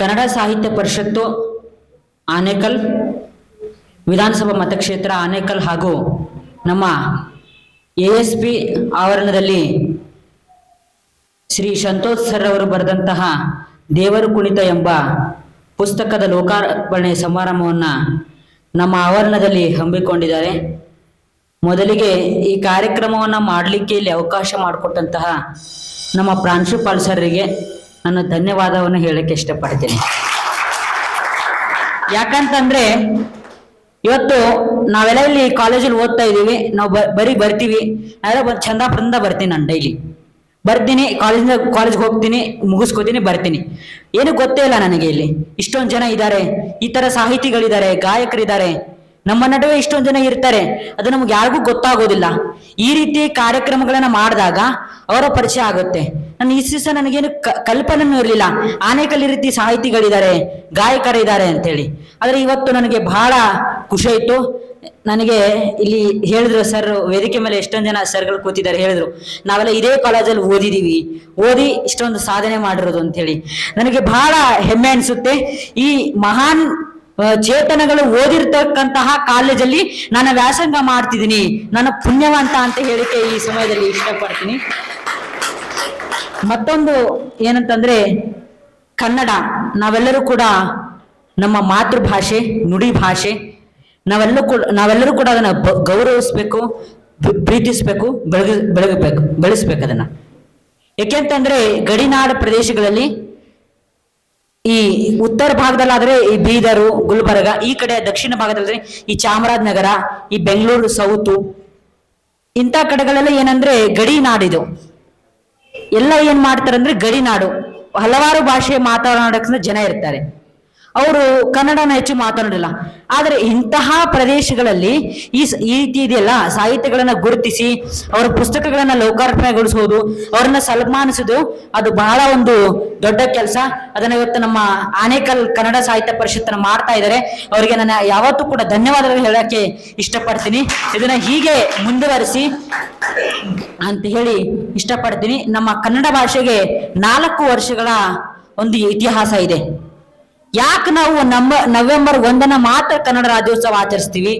ಕನ್ನಡ ಸಾಹಿತ್ಯ ಪರಿಷತ್ತು, ಆನೇಕಲ್, ವಿಧಾನಸಭಾ ಮತಕ್ಷೇತ್ರ ಆನೇಕಲ್ ಹಾಗೂ ನಮ್ಮ ಎ ಎಸ್ ಪಿ ಆವರಣದಲ್ಲಿ ಶ್ರೀ ಸಂತೋಷ್ ಸರ್ ಅವರು ಬರೆದಂತಹ ದೇವರು ಕುಣಿತ ಎಂಬ ಪುಸ್ತಕದ ಲೋಕಾರ್ಪಣೆ ಸಮಾರಂಭವನ್ನು ನಮ್ಮ ಆವರಣದಲ್ಲಿ ಹಮ್ಮಿಕೊಂಡಿದ್ದಾರೆ. ಮೊದಲಿಗೆ ಈ ಕಾರ್ಯಕ್ರಮವನ್ನು ಮಾಡಲಿಕ್ಕೆ ಇಲ್ಲಿ ಅವಕಾಶ ಮಾಡಿಕೊಟ್ಟಂತಹ ನಮ್ಮ ಪ್ರಾಂಶುಪಾಲ್ ಸರ್ರಿಗೆ ನಾನು ಧನ್ಯವಾದವನ್ನು ಹೇಳಕ್ಕೆ ಇಷ್ಟಪಡ್ತೀನಿ. ಯಾಕಂತಂದ್ರೆ ಇವತ್ತು ನಾವೆಲ್ಲ ಇಲ್ಲಿ ಕಾಲೇಜಲ್ಲಿ ಓದ್ತಾ ಇದ್ದೀವಿ, ನಾವು ಬರೀ ಬರ್ತೀವಿ, ನಾವೆಲ್ಲ ಬಂದು ಬಂದ ಬರ್ತೀನಿ ನಾನು ಡೈಲಿ. ಬರ್ತೀನಿ, ಕಾಲೇಜಿಂದ, ಕಾಲೇಜ್ಗೆ ಹೋಗ್ತೀನಿ, ಮುಗಿಸ್ಕೋತೀನಿ, ಬರ್ತೀನಿ. ಏನು ಗೊತ್ತೇ ಇಲ್ಲ ನನಗೆ ಇಲ್ಲಿ. ಇಷ್ಟೊಂದು ಜನ ಇದ್ದಾರೆ, ಈ ಥರ ಸಾಹಿತಿಗಳಿದ್ದಾರೆ, ಗಾಯಕರಿದ್ದಾರೆ. ನಮ್ಮ ನಡುವೆ ಇಷ್ಟೊಂದು ಜನ ಇರ್ತಾರೆ, ಅದು ನಮ್ಗೆ ಯಾರಿಗೂ ಗೊತ್ತಾಗೋದಿಲ್ಲ. ಈ ರೀತಿ ಕಾರ್ಯಕ್ರಮಗಳನ್ನ ಮಾಡಿದಾಗ ಅವರ ಪರಿಚಯ ಆಗುತ್ತೆ. ನಾನು ಈ ದಿವಸ ನನಗೇನು ಕಲ್ಪನೆನೂ ಇರಲಿಲ್ಲ. ಅನೇಕಲ್ಲಿ ರೀತಿ ಸಾಹಿತಿಗಳಿದ್ದಾರೆ, ಗಾಯಕರಿದ್ದಾರೆ ಅಂತೇಳಿ. ಆದರೆ ಇವತ್ತು ನನಗೆ ಬಹಳ ಖುಷಿ ಆಯಿತು. ನನಗೆ ಇಲ್ಲಿ ಹೇಳಿದ್ರು ಸರ್, ವೇದಿಕೆ ಮೇಲೆ ಎಷ್ಟೊಂದು ಜನ ಸರ್ಗಳು ಕೂತಿದ್ದಾರೆ, ಹೇಳಿದ್ರು. ನಾವೆಲ್ಲ ಇದೇ ಕಾಲೇಜಲ್ಲಿ ಓದಿದೀವಿ. ಓದಿ ಇಷ್ಟೊಂದು ಸಾಧನೆ ಮಾಡಿರೋದು ಅಂತೇಳಿ. ನನಗೆ ಬಹಳ ಹೆಮ್ಮೆ ಅನಿಸುತ್ತೆ. ಈ ಮಹಾನ್ ಚೇತನಗಳು ಓದಿರ್ತಕ್ಕಂತಹ ಕಾಲೇಜಲ್ಲಿ ನಾನು ವ್ಯಾಸಂಗ ಮಾಡ್ತಿದ್ದೀನಿ. ನಾನು ಪುಣ್ಯವಂತ ಅಂತ ಹೇಳಿಕೆ ಈ ಸಮಯದಲ್ಲಿ ಇಷ್ಟಪಡ್ತೀನಿ. ಮತ್ತೊಂದು ಏನಂತಂದ್ರೆ ಕನ್ನಡ, ನಾವೆಲ್ಲರೂ ಕೂಡ ನಮ್ಮ ಮಾತೃಭಾಷೆ, ನುಡಿ ಭಾಷೆ. ನಾವೆಲ್ಲರೂ ಕೂಡ ನಾವೆಲ್ಲರೂ ಕೂಡ ಅದನ್ನ ಗೌರವಿಸ್ಬೇಕು ಪ್ರೀ- ಪ್ರೀತಿಸ್ಬೇಕು, ಬೆಳಗ, ಬೆಳಗಬೇಕು, ಬೆಳೆಸ್ಬೇಕು ಅದನ್ನ. ಯಾಕೆಂತಂದ್ರೆ ಗಡಿನಾಡ ಪ್ರದೇಶಗಳಲ್ಲಿ ಈ ಉತ್ತರ ಭಾಗದಲ್ಲಾದ್ರೆ ಈ ಬೀದರು, ಗುಲ್ಬರ್ಗ, ಈ ಕಡೆ ದಕ್ಷಿಣ ಭಾಗದಲ್ಲಿ ಈ ಚಾಮರಾಜನಗರ, ಈ ಬೆಂಗಳೂರು, ಸೌತು ಇಂಥ ಕಡೆಗಳೆಲ್ಲ ಏನಂದ್ರೆ ಗಡಿ ನಾಡಿದು. ಎಲ್ಲ ಏನ್ ಮಾಡ್ತಾರೆ ಅಂದ್ರೆ ಗಡಿನಾಡು ಹಲವಾರು ಭಾಷೆ ಮಾತನಾಡಕ್ಕೆ ಜನ ಇರ್ತಾರೆ. ಅವರು ಕನ್ನಡನ ಹೆಚ್ಚು ಮಾತನಾಡಿಲ್ಲ. ಆದರೆ ಇಂತಹ ಪ್ರದೇಶಗಳಲ್ಲಿ ಈ ರೀತಿ ಇದೆಯಲ್ಲ, ಸಾಹಿತ್ಯಗಳನ್ನ ಗುರುತಿಸಿ, ಅವರ ಪುಸ್ತಕಗಳನ್ನ ಲೋಕಾರ್ಪಣೆಗೊಳಿಸೋದು, ಅವ್ರನ್ನ ಸನ್ಮಾನಿಸೋದು, ಅದು ಬಹಳ ಒಂದು ದೊಡ್ಡ ಕೆಲಸ. ಅದನ್ನ ಇವತ್ತು ನಮ್ಮ ಆನೇಕಲ್ ಕನ್ನಡ ಸಾಹಿತ್ಯ ಪರಿಷತ್ತನ್ನ ಮಾಡ್ತಾ ಇದ್ದಾರೆ. ಅವರಿಗೆ ನಾನು ಯಾವತ್ತೂ ಕೂಡ ಧನ್ಯವಾದಗಳು ಹೇಳಕ್ಕೆ ಇಷ್ಟಪಡ್ತೀನಿ. ಇದನ್ನ ಹೀಗೆ ಮುಂದುವರಿಸಿ ಅಂತ ಹೇಳಿ ಇಷ್ಟಪಡ್ತೀನಿ. ನಮ್ಮ ಕನ್ನಡ ಭಾಷೆಗೆ ನಾಲ್ಕು ವರ್ಷಗಳ ಒಂದು ಇತಿಹಾಸ ಇದೆ. ಯಾಕೆ ನಾವು ನಮ್ಮ ನವೆಂಬರ್ ಒಂದನ್ನ ಮಾತ್ರ ಕನ್ನಡ ರಾಜ್ಯೋತ್ಸವ ಆಚರಿಸ್ತೀವಿ?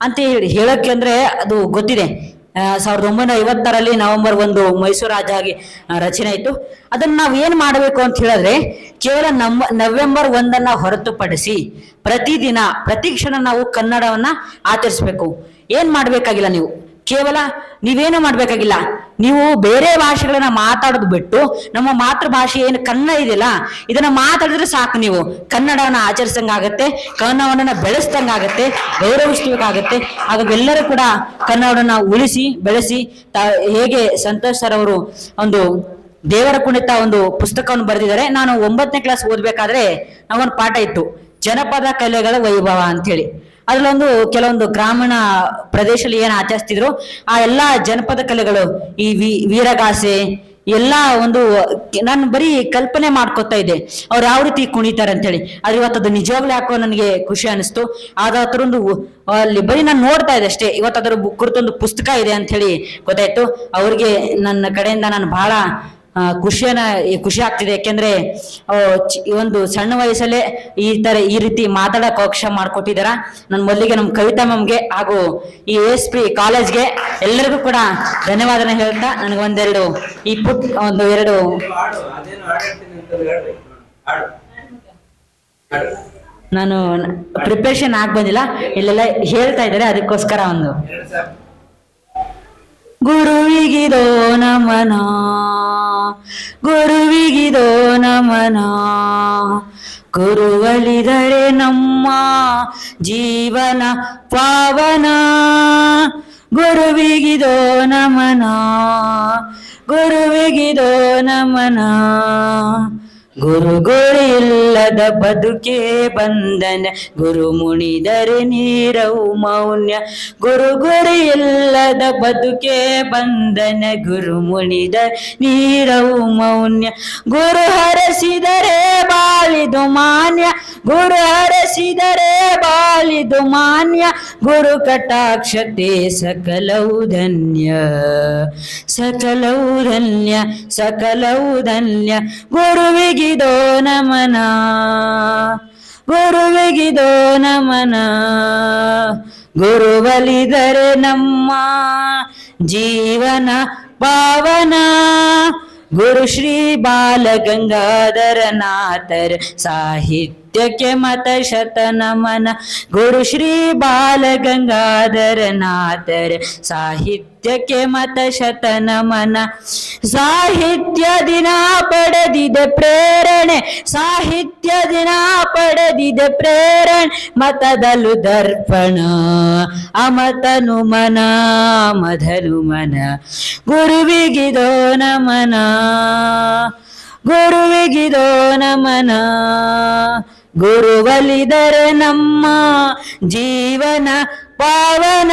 ಅಂತ ಹೇಳಿ ಹೇಳಕ್ಕೆ ಅಂದ್ರೆ ಅದು ಗೊತ್ತಿದೆ. ಸಾವಿರದ ಒಂಬೈನೂರ ಐವತ್ತರಲ್ಲಿ ನವೆಂಬರ್ ಒಂದು ಮೈಸೂರು ರಾಜ್ಯ ಆಗಿ ರಚನೆ ಆಯಿತು. ಅದನ್ನ ನಾವು ಏನು ಮಾಡಬೇಕು ಅಂತ ಹೇಳಿದ್ರೆ, ಕೇವಲ ನಮ್ಮ ನವೆಂಬರ್ ಒಂದನ್ನು ಹೊರತುಪಡಿಸಿ ಪ್ರತಿದಿನ, ಪ್ರತಿ ಕ್ಷಣ ನಾವು ಕನ್ನಡವನ್ನ ಆಚರಿಸ್ಬೇಕು. ಏನು ಮಾಡಬೇಕಾಗಿಲ್ಲ ನೀವು? ಕೇವಲ ನೀವೇನು ಮಾಡ್ಬೇಕಾಗಿಲ್ಲ, ನೀವು ಬೇರೆ ಭಾಷೆಗಳನ್ನ ಮಾತಾಡೋದು ಬಿಟ್ಟು ನಮ್ಮ ಮಾತೃಭಾಷೆ ಏನು ಕನ್ನಡ ಇದೆಯಲ್ಲ, ಇದನ್ನ ಮಾತಾಡಿದ್ರೆ ಸಾಕು ನೀವು. ಕನ್ನಡವನ್ನ ಆಚರಿಸಂಗಾಗತ್ತೆ, ಕನ್ನಡವನ್ನ ಬೆಳೆಸ್ದಂಗಾಗತ್ತೆ, ಗೌರವಿಸ್ಬೇಕಾಗತ್ತೆ. ಹಾಗಾಗೆಲ್ಲರೂ ಕೂಡ ಕನ್ನಡವನ್ನ ಉಳಿಸಿ, ಬೆಳೆಸಿ, ತ, ಹೇಗೆ ಸಂತೋಷ್ ಸರ್ ಅವರು ಒಂದು ದೇವರ ಕುಣಿತ ಒಂದು ಪುಸ್ತಕವನ್ನು ಬರೆದಿದ್ದಾರೆ. ನಾನು ಒಂಬತ್ತನೇ ಕ್ಲಾಸ್ ಓದ್ಬೇಕಾದ್ರೆ ನಾವೊಂದು ಪಾಠ ಇತ್ತು, ಜನಪದ ಕಲೆಗಳ ವೈಭವ ಅಂತೇಳಿ. ಅದ್ರಲ್ಲೊಂದು ಕೆಲವೊಂದು ಗ್ರಾಮೀಣ ಪ್ರದೇಶದಲ್ಲಿ ಏನು ಆಚರಿಸ್ತಿದ್ರು, ಆ ಎಲ್ಲ ಜನಪದ ಕಲೆಗಳು, ಈ ವಿ, ವೀರಗಾಸೆ, ಎಲ್ಲ ಒಂದು, ನಾನು ಬರೀ ಕಲ್ಪನೆ ಮಾಡ್ಕೊತಾ ಇದ್ದೆ. ಅವ್ರು ಯಾವ ರೀತಿ ಕುಣಿತಾರೆ ಅಂತೇಳಿ. ಆದ್ರೆ ಇವತ್ತು ಅದು ನಿಜವಾಗ್ಲೂ ಯಾಕೋ ನನಗೆ ಖುಷಿ ಅನಿಸ್ತು. ಆದ ಅದರೊಂದು ಅಲ್ಲಿ ಬರೀ ನಾನು ನೋಡ್ತಾ ಇದ್ದೆ ಅಷ್ಟೇ. ಇವತ್ತು ಅದರ ಕುರಿತೊಂದು ಪುಸ್ತಕ ಇದೆ ಅಂತ ಹೇಳಿ ಗೊತ್ತಾಯ್ತು. ಅವ್ರಿಗೆ ನನ್ನ ಕಡೆಯಿಂದ ನಾನು ಬಹಳ ಖುಷಿಯನ್ನ ಖುಷಿ ಆಗ್ತಿದೆ. ಯಾಕೆಂದ್ರೆ ಒಂದು ಸಣ್ಣ ವಯಸ್ಸಲ್ಲೇ ಈ ತರ ಈ ರೀತಿ ಮಾತಾಡಕ್ ಅವಕಾಶ ಮಾಡ್ಕೊಟ್ಟಿದಾರ. ನನ್ನ ಮೊದಲಿಗೆ ನಮ್ಮ ಕವಿತಾ ಮ್ಯಾಮ್ಗೆ ಹಾಗೂ ಈ ಎಸ್ ಪಿ ಕಾಲೇಜ್ಗೆ ಎಲ್ಲರಿಗೂ ಕೂಡ ಧನ್ಯವಾದನ ಹೇಳ್ತಾ ನನಗೆ ಒಂದೆರಡು, ಈ ಪುಟ್, ಒಂದು ಎರಡು. ನಾನು ಪ್ರಿಪರೇಷನ್ ಆಗಿ ಬಂದಿಲ್ಲ ಇಲ್ಲೆಲ್ಲ ಹೇಳ್ತಾ ಇದ್ದಾರೆ, ಅದಕ್ಕೋಸ್ಕರ ಒಂದು. ಗುರುವಿಗಿದೋ ನಮನ. ಗುರುವಿಗಿದೋ ನಮನ. ಗುರುವಲಿದರೆ ನಮ್ಮ ಜೀವನ ಪಾವನ. ಗುರುವಿಗಿದೋ ನಮನ. ಗುರುವಿಗಿದೋ ನಮನ. ಗುರು ಗುರು ಇಲ್ಲದ ಬದುಕೆ ಬಂಧನ. ಗುರು ಮುಣಿದರೆ ನೀರವು ಮೌನ್ಯ. ಗುರು ಗುರು ಇಲ್ಲದ ಬದುಕೆ ಬಂಧನ. ಗುರು ಮುಣಿದ ನೀರವು ಮೌನ್ಯ. ಗುರು ಹರಸಿದರೆ ಬಾಳಿದು ಮಾನ್ಯ. ಗುರು ಹರಸಿದರೆ ಬಾಳಿದು ಮಾನ್ಯ. ಗುರು ಕಟಾಕ್ಷತೆ ಸಕಲವು ಧನ್ಯ. ಸಕಲವು ಧನ್ಯ ಸಕಲವು ಧನ್ಯ. ಗುರುವಿಗಿದೋ ನಮನ ಗುರುವಿಗಿದೋ ನಮನ ಗುರುವಲಿದರೆ ನಮ್ಮ ಜೀವನ ಪಾವನ ಗುರು ಶ್ರೀ ಬಾಲ ಗಂಗಾಧರ ನಾಥರ್ ಸಾಹಿತ್ಯಕ್ಕೆ ಮತ ಶತ ನಮನ ಗುರು ಶ್ರೀ ಬಾಲ ಗಂಗಾಧರ ನಾಥರ ಸಾಹಿತ್ಯಕ್ಕೆ ಮತ ಶತ ನಮನ ಸಾಹಿತ್ಯ ದಿನ ಪಡೆದಿದೆ ಪ್ರೇರಣೆ, ಸಾಹಿತ್ಯ ದಿನ ಪಡೆದಿದೆ ಪ್ರೇರಣೆ ಮತದಲು ದರ್ಪಣ, ಅಮತನು ಮನ ಮಧನು ಮನ. ಗುರುವಿಗಿದೋ ನಮನ ಗುರುವಿಗಿದೋ ನಮನ. ಗುರುವಲಿದರೆ ನಮ್ಮ ಜೀವನ ಪಾವನ.